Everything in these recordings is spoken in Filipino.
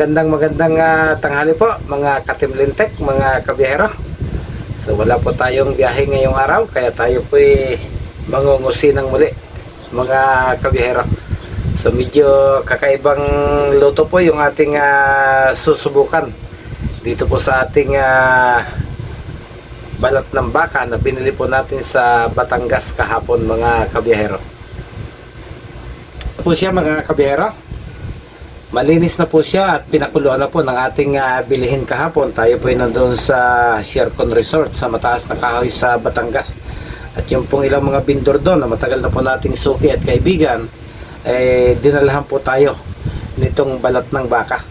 magandang magandang ah, tanghali po mga katimlintek, mga kabiyahero. So wala po tayong biyahe ngayong araw kaya tayo po mangungusi ng muli mga kabiyahero. So medyo kakaibang luto po yung ating ah, susubukan dito po sa ating ah, balat ng baka na binili po natin sa Batangas kahapon mga kabiyahero. Po siya mga kabiyahero. Malinis na po siya at pinakuluan na po ng ating ah, bilihin kahapon. Tayo po ay nandun sa Shercon Resort sa mataas na kahoy sa Batangas. At yung pong ilang mga bindor doon na matagal na po nating suki at kaibigan, eh, dinalahan po tayo nitong balat ng baka.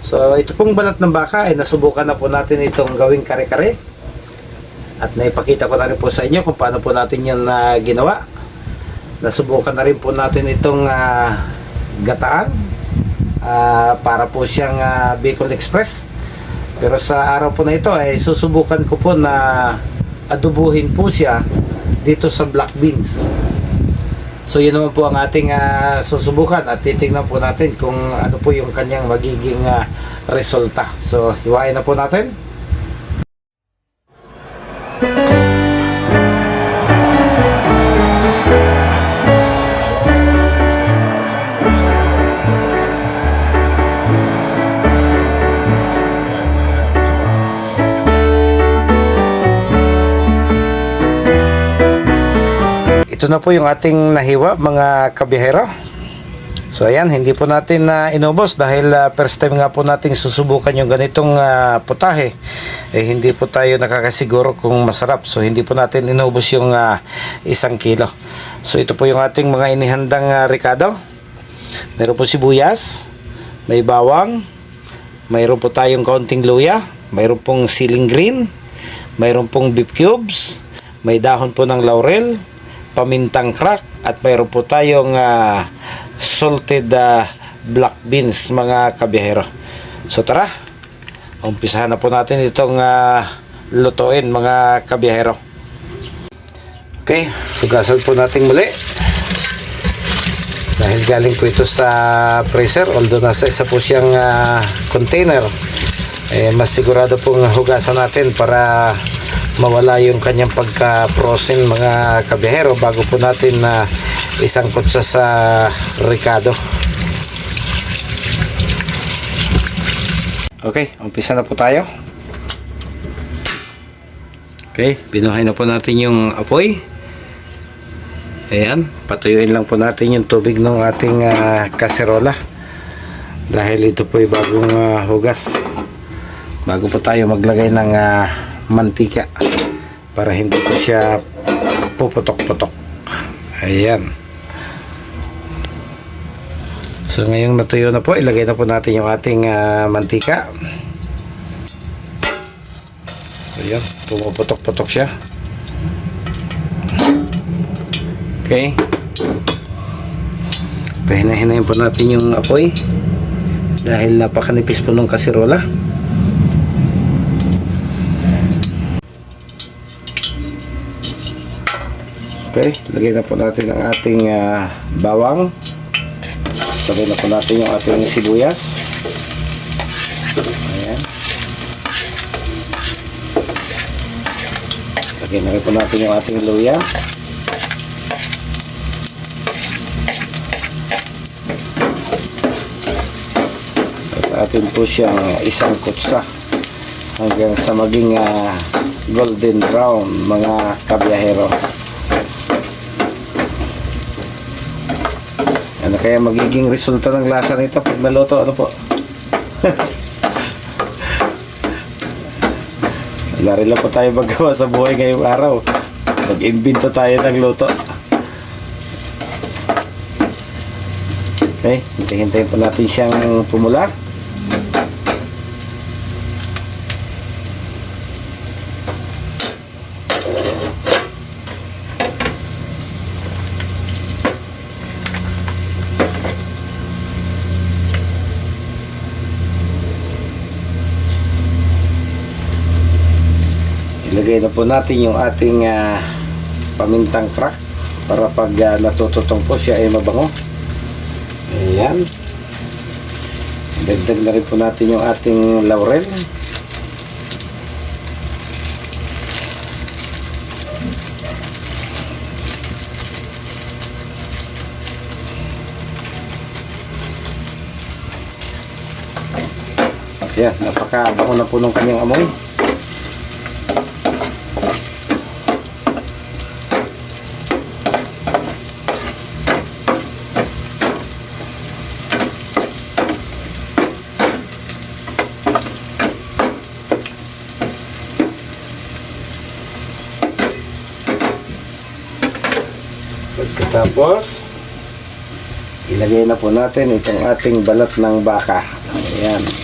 So ito pong balat ng baka ay nasubukan na po natin itong gawing kare-kare. At naipakita ko na rin po sa inyo kung paano po natin yan na ginawa. Nasubukan na rin po natin itong ah, gataan Ah, para po siyang ah, Bicol Express. Pero sa araw po na ito ay susubukan ko po na adubuhin po siya dito sa black beans. So yun naman po ang ating ah, susubukan at titingnan po natin kung ano po yung kanyang magiging ah, resulta. So hiwain na po natin. Ito na po yung ating nahiwa mga kabihero. So ayan, hindi po natin na inubos dahil ah, first time nga po nating susubukan yung ganitong ah, putahe. Eh hindi po tayo nakakasiguro kung masarap. So hindi po natin inubos yung ah, isang kilo. So ito po yung ating mga inihandang ah, ricado. Meron po sibuyas, may bawang, mayroon po tayong kaunting luya, mayroon pong siling green, mayroon pong beef cubes, may dahon po ng laurel, pamintang crack, at mayroon po tayong ah, salted ah, black beans mga kabihero. So tara, umpisahan na po natin itong ah, lutuin mga kabihero. Okay, hugasan po natin muli. Dahil galing po ito sa freezer, although nasa isa po siyang ah, container, eh, mas sigurado pong hugasan natin para mawala yung kanyang pagka-frozen mga kabihero bago po natin na isang kutsa sa Ricardo. Okay, umpisa na po tayo. Okay, binuhay na po natin yung apoy. Ayan, patuyuin lang po natin yung tubig ng ating ah, kaserola. Dahil ito po ay bagong ah, hugas. Bago po tayo maglagay ng ah, mantika para hindi po siya puputok-putok. Ayan. So ngayong natuyo na po, ilagay na po natin yung ating ah, mantika. Ayan, pumuputok-putok siya. Okay. Pahina-hinayin po natin yung apoy dahil napakanipis po ng kasirola. Okay, lagay na po natin ang ating ah, bawang. Lagay na po natin yung ating sibuyas. Ayan. Lagay na po natin yung ating luya. At atin po siyang isang kutsa hanggang sa maging ah, golden brown mga kabiyahero. Ano kaya magiging resulta ng lasa nito pag naluto? Ano po? Wala rin lang po tayo magawa sa buhay ngayong araw. Mag-imbento tayo ng luto. Okay, hintay-hintayin po natin siyang pumula. Ilagay na po natin yung ating ah, pamintang crack para pag ah, natututong po siya ay mabango. Ayan. Dagdag na rin po natin yung ating laurel. Yan, napakabango na po ng kanyang amoy. Pagkatapos, ilagay na po natin itong ating balat ng baka. Ayan.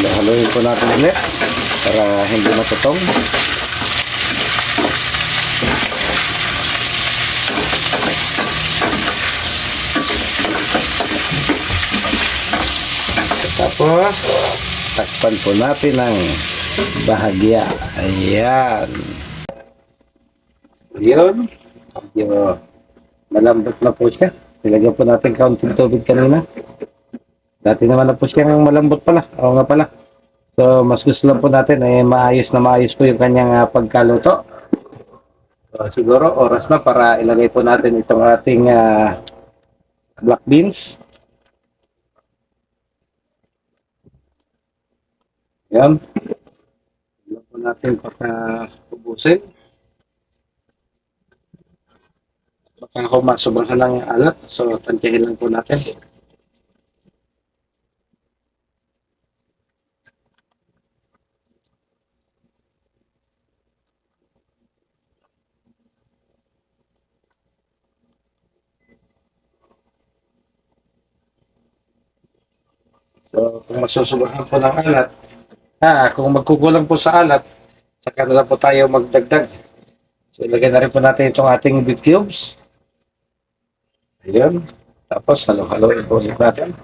Halo-haloyin po natin ulit para hindi matutong. Tapos, takpan po natin ng bahagya. Ayan. Yun. Medyo malambot na po siya. Nilagyan po natin kaunting tubig kanina. Dati naman na po siyang malambot pala. Oo nga pala. So, mas gusto lang po natin eh maayos na maayos po yung kanyang ah, pagkaluto. So, siguro oras na para ilagay po natin itong ating ah, black beans. Yan. Ilan po natin pagka-ubusin. Baka kung sobrang lang yung alat. So, tantyahin lang po natin. So, kung masusubahan po ng alat, ah, kung magkukulang po sa alat, saka na lang po tayo magdagdag. So, ilagay na rin po natin itong ating beef cubes. Ayun. Tapos, halo-haloin po ulit natin.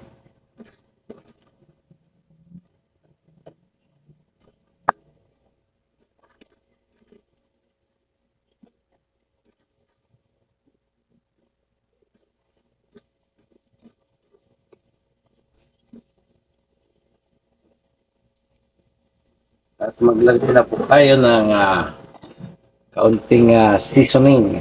At maglagay na po tayo ng ah, kaunting ah, seasoning.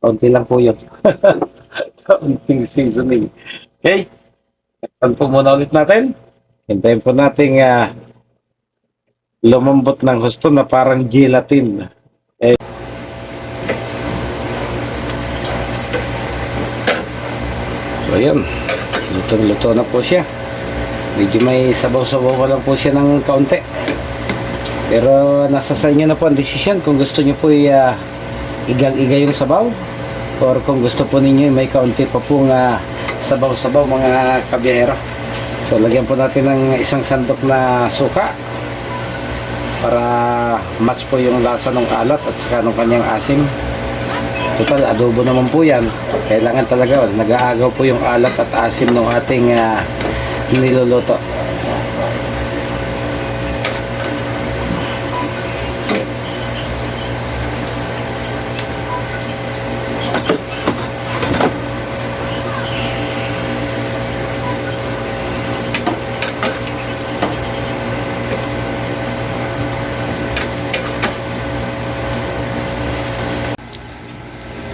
Kaunti lang po yun. kaunting seasoning. Okay. Takpan po muna ulit natin. Hintayin po natin ah, lumambot ng husto na parang gelatin. Eh. So, ayan. Lutong-luto na po siya. Medyo may sabaw-sabaw pa lang po siya ng kaunti. Pero nasa sa inyo na po ang desisyon kung gusto niyo po i, ah, igal-iga yung sabaw or kung gusto po ninyo may kaunti pa pong ah, sabaw-sabaw mga kabiyahero. So lagyan po natin ng isang sandok na suka para match po yung lasa ng alat at saka ng kanyang asim. Total, adobo naman po yan. Kailangan talaga, nag-aagaw po yung alat at asim ng ating ah, niluluto.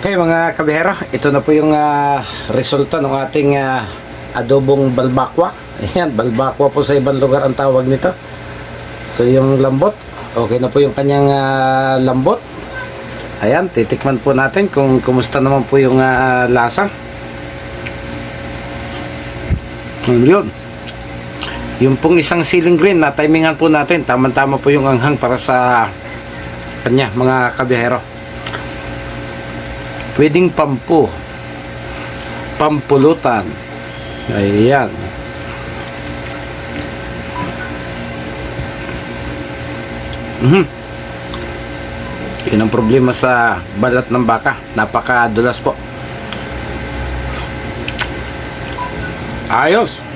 Okay mga kabihero, ito na po yung ah, resulta ng ating ah, adobong balbakwa. Ayan, balbakwa po sa ibang lugar ang tawag nito. So yung lambot, okay na po yung kanyang ah, lambot. Ayan, titikman po natin kung kumusta naman po yung ah, lasa. Yun? Yung pong isang ceiling green na timingan po natin, tama-tama po yung anghang para sa kanya mga kabihero. Pwedeng pampu. Pampulutan. Ayan. Mm-hmm. Yun ang problema sa balat ng baka. Napakadulas po. Ayos!